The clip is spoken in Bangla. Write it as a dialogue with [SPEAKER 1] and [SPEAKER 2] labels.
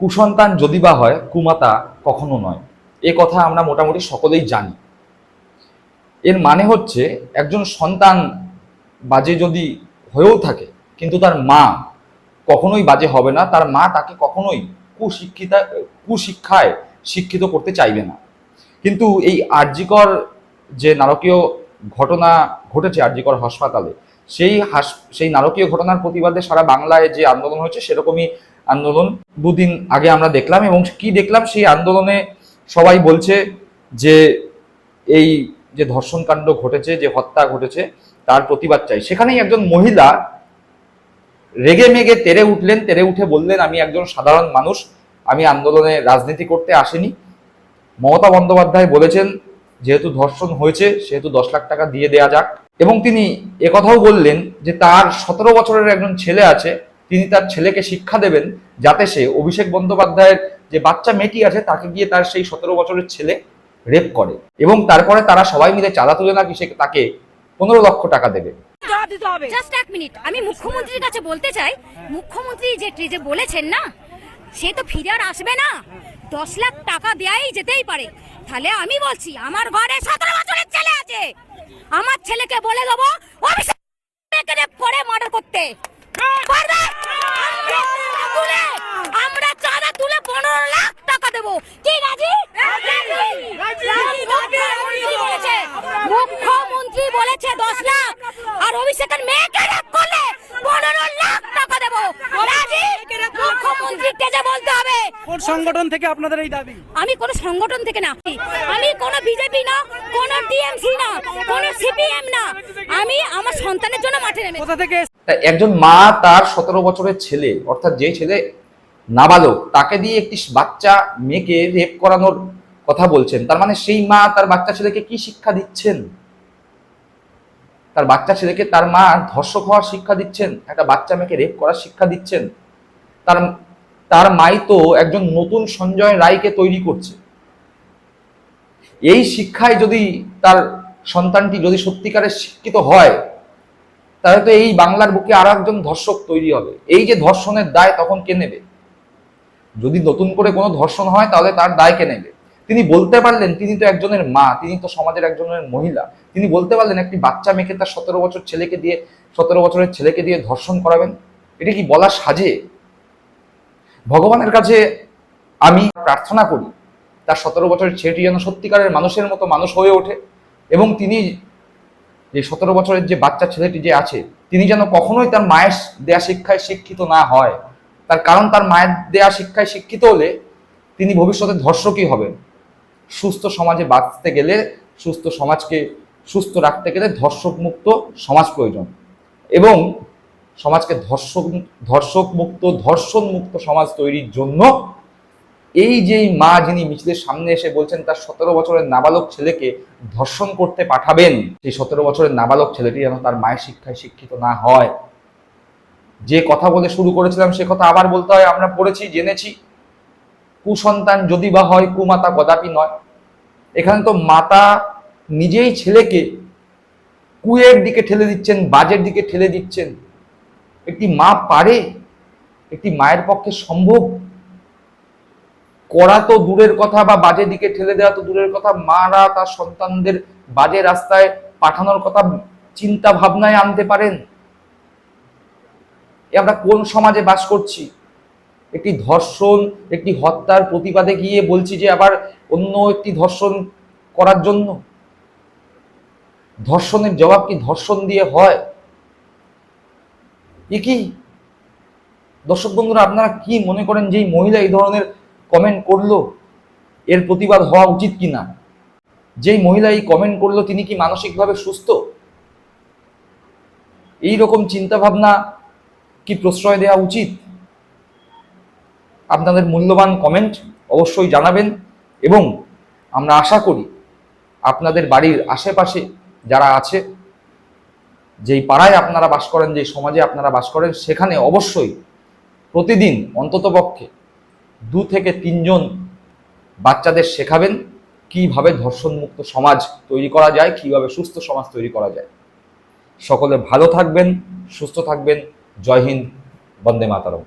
[SPEAKER 1] কুসন্তান যদি বা হয়, কুমাতা কখনো নয়। এ কথা আমরা মোটামুটি সকলেই জানি। এর মানে হচ্ছে, একজন সন্তান বাজে যদি হয়েও থাকে, কিন্তু তার মা কখনোই বাজে হবে না, তার মা তাকে কখনোই কুশিক্ষিতা, কুশিক্ষায় শিক্ষিত করতে চাইবে না। কিন্তু এই আর্যিকর যে নারকীয় ঘটনা ঘটেছে আর্যিকর হাসপাতালে, সেই হাস, সেই নারকীয় ঘটনার প্রতিবাদে সারা বাংলায় যে আন্দোলন হয়েছে, সেরকমই আন্দোলন দুদিন আগে আমরা দেখলাম এবং কি দেখলাম সেই আন্দোলনে সবাই বলছে যে এই যে ধর্ষণ কাণ্ড ঘটেছে, যে হত্যা ঘটেছে, তার প্রতিবাদ চাই। সেখানেই একজন মহিলা রেগে মেগে তেরে উঠলেন, তেরে উঠে বললেন, আমি একজন সাধারণ মানুষ, আমি আন্দোলনে রাজনীতি করতে আসিনি। মমতা বন্দ্যোপাধ্যায় বলেছেন, যেহেতু ধর্ষণ হয়েছে, সেহেতু দশ লাখ টাকা দিয়ে দেয়া যাক। এবং তিনি একথাও বললেন যে তার সতেরো বছরের একজন ছেলে আছে তিনি তার ছেলেকে শিক্ষা দেবেন যাতে সে অভিষেক বন্দ্যোপাধ্যায়ের যে বাচ্চা মেয়েটি আছে তাকে গিয়ে তার সেই সতেরো বছরের ছেলে রেপ করে এবং তারপরে তারা সবাই মিলে চাঁদা তুলে নাকি সে তাকে পনেরো লক্ষ টাকা দেবে?
[SPEAKER 2] দিতে হবে।
[SPEAKER 3] জাস্ট এক মিনিট। আমি মুখ্যমন্ত্রীর কাছে বলতে চাই মুখ্যমন্ত্রী যে যে বলেছেন না সে তো ফিরে আর আসবে না। দশ লাখ টাকা দেয়াই যেতেই পারে। তাহলে আমি বলছি আমার ঘরে সতেরো বছরের ছেলে আছে। আমার ছেলেকে বলে দেবো অভিষেক রেপ করে মার্ডার করতে? আমরা চাঁদা তুলে আমরা চাঁদা তুলে পনেরো লাখ টাকা দেবো। কি রাজি? মুখ্যমন্ত্রী বলেছে দশ লাখ। আর অভিষেকের মেয়েকে রেপ করলে পনেরো লাখ টাকা দেবো। রাজি? মুখ্যমন্ত্রী তেজে বলতে হবে?
[SPEAKER 2] কোন সংগঠন থেকে আপনাদের এই দাবি?
[SPEAKER 3] আমি কোনো সংগঠন থেকে না। আমি কোনো বিজেপি না কোনো টিএমসি না কোনো সিপিএম না। আমি আমার সন্তানের জন্য মাঠে নেমে
[SPEAKER 2] কোথা থেকে
[SPEAKER 1] তা একজন মা তার সতেরো বছরের ছেলে, অর্থাৎ যে ছেলে নাবালক, তাকে দিয়ে একটি বাচ্চা মেয়েকে রেপ করানোর কথা বলছেন। তার মানে সেই মা তার বাচ্চা ছেলেকে কি শিক্ষা দিচ্ছেন? তার বাচ্চা ছেলেকে তার মা ধর্ষক হওয়ার শিক্ষা দিচ্ছেন, একটা বাচ্চা মেয়েকে রেপ করার শিক্ষা দিচ্ছেন। তার তার মাই তো একজন নতুন সঞ্জয় রায়কে তৈরি করছে। এই শিক্ষায় যদি তার সন্তানটি যদি সত্যিকারের শিক্ষিত হয় তাহলে তো এই বাংলার বুকে আরও একজন ধর্ষক তৈরি হবে। এই যে ধর্ষণের দায় তখন কে নেবে? যদি নতুন করে কোনো ধর্ষণ হয়, তাহলে তার দায় কে নেবে? তিনি বলতে পারলেন, তিনি তো একজনের মা, তিনি তো সমাজের একজনের মহিলা। তিনি বলতে পারলেন, একটি বাচ্চা মেয়েকে তার সতেরো বছর ছেলেকে দিয়ে, সতেরো বছরের ছেলেকে দিয়ে ধর্ষণ করাবেন। এটা কি বলা সাজে? ভগবানের কাছে আমি প্রার্থনা করি, তার সতেরো বছরের ছেলেটি যেন সত্যিকারের মানুষের মতো মানুষ হয়ে ওঠে এবং তিনি যে সতেরো বছরের যে বাচ্চা ছেলেটি যে আছে, তিনি যেন কখনোই তার মায়ের দেয়া শিক্ষায় শিক্ষিত না হয়। তার কারণ তার মায়ের দেয়া শিক্ষায় শিক্ষিত হলে তিনি ভবিষ্যতে ধর্ষকই হবেন। সুস্থ সমাজে বাঁচতে গেলে, সুস্থ সমাজকে সুস্থ রাখতে গেলে ধর্ষক মুক্ত সমাজ প্রয়োজন। এবং সমাজকে ধর্ষক ধর্ষক মুক্ত ধর্ষণ মুক্ত সমাজ তৈরির জন্য এই যে মা যিনি মিছিলের সামনে এসে বলছেন তার সতেরো বছরের নাবালক ছেলেকে ধর্ষণ করতে পাঠাবেন, সেই সতেরো বছরের নাবালক ছেলেটি যেন তার মায়ের শিক্ষায় শিক্ষিত না হয়। যে কথা বলে শুরু করেছিলাম সে কথা আবার বলতে হয়, আমরা পড়েছি, জেনেছি। কুসন্তান যদি বা হয়, কুমাতা কদাপি নয়। এখানে তো মাতা নিজেই ছেলেকে কুয়ের দিকে ঠেলে দিচ্ছেন, বাজের দিকে ঠেলে দিচ্ছেন। একটি মা পারে, একটি মায়ের পক্ষে সম্ভব। করা তো দূরের কথা বা বাজে দিকে ঠেলে দেওয়া তো দূরের কথা, মারা তার সন্তানদের বাজে রাস্তায় পাঠানোর কথা চিন্তা ভাবনায় আনতে পারেন? আমরা কোন সমাজে বাস করছি? একটি ধর্ষণ, একটি হত্যার প্রতিবাদে গিয়ে বলছি যে আবার অন্য একটি ধর্ষণ করার জন্য? ধর্ষণের জবাব কি ধর্ষণ দিয়ে হয়? এ কি? দর্শক বন্ধুরা, আপনারা কি মনে করেন যে মহিলা এই ধরনের কমেন্ট করল, এর প্রতিবাদ হওয়া উচিত কি না যেই মহিলা এই কমেন্ট করল, তিনি কি মানসিকভাবে সুস্থ? এই রকম চিন্তা ভাবনা কি প্রশ্রয় দেওয়া উচিত? আপনাদের মূল্যবান কমেন্ট অবশ্যই জানাবেন এবং আমরা আশা করি আপনাদের বাড়ির আশেপাশে যারা আছে, যেই পাড়ায় আপনারা বাস করেন, যেই সমাজে আপনারা বাস করেন, সেখানে অবশ্যই প্রতিদিন অন্ততপক্ষে দু থেকে তিনজন বাচ্চাদের শেখাবেন কীভাবে ধর্ষণমুক্ত সমাজ তৈরি করা যায়, কীভাবে সুস্থ সমাজ তৈরি করা যায়। সকলে ভালো থাকবেন, সুস্থ থাকবেন। জয় হিন্দ, বন্দে মাতারম।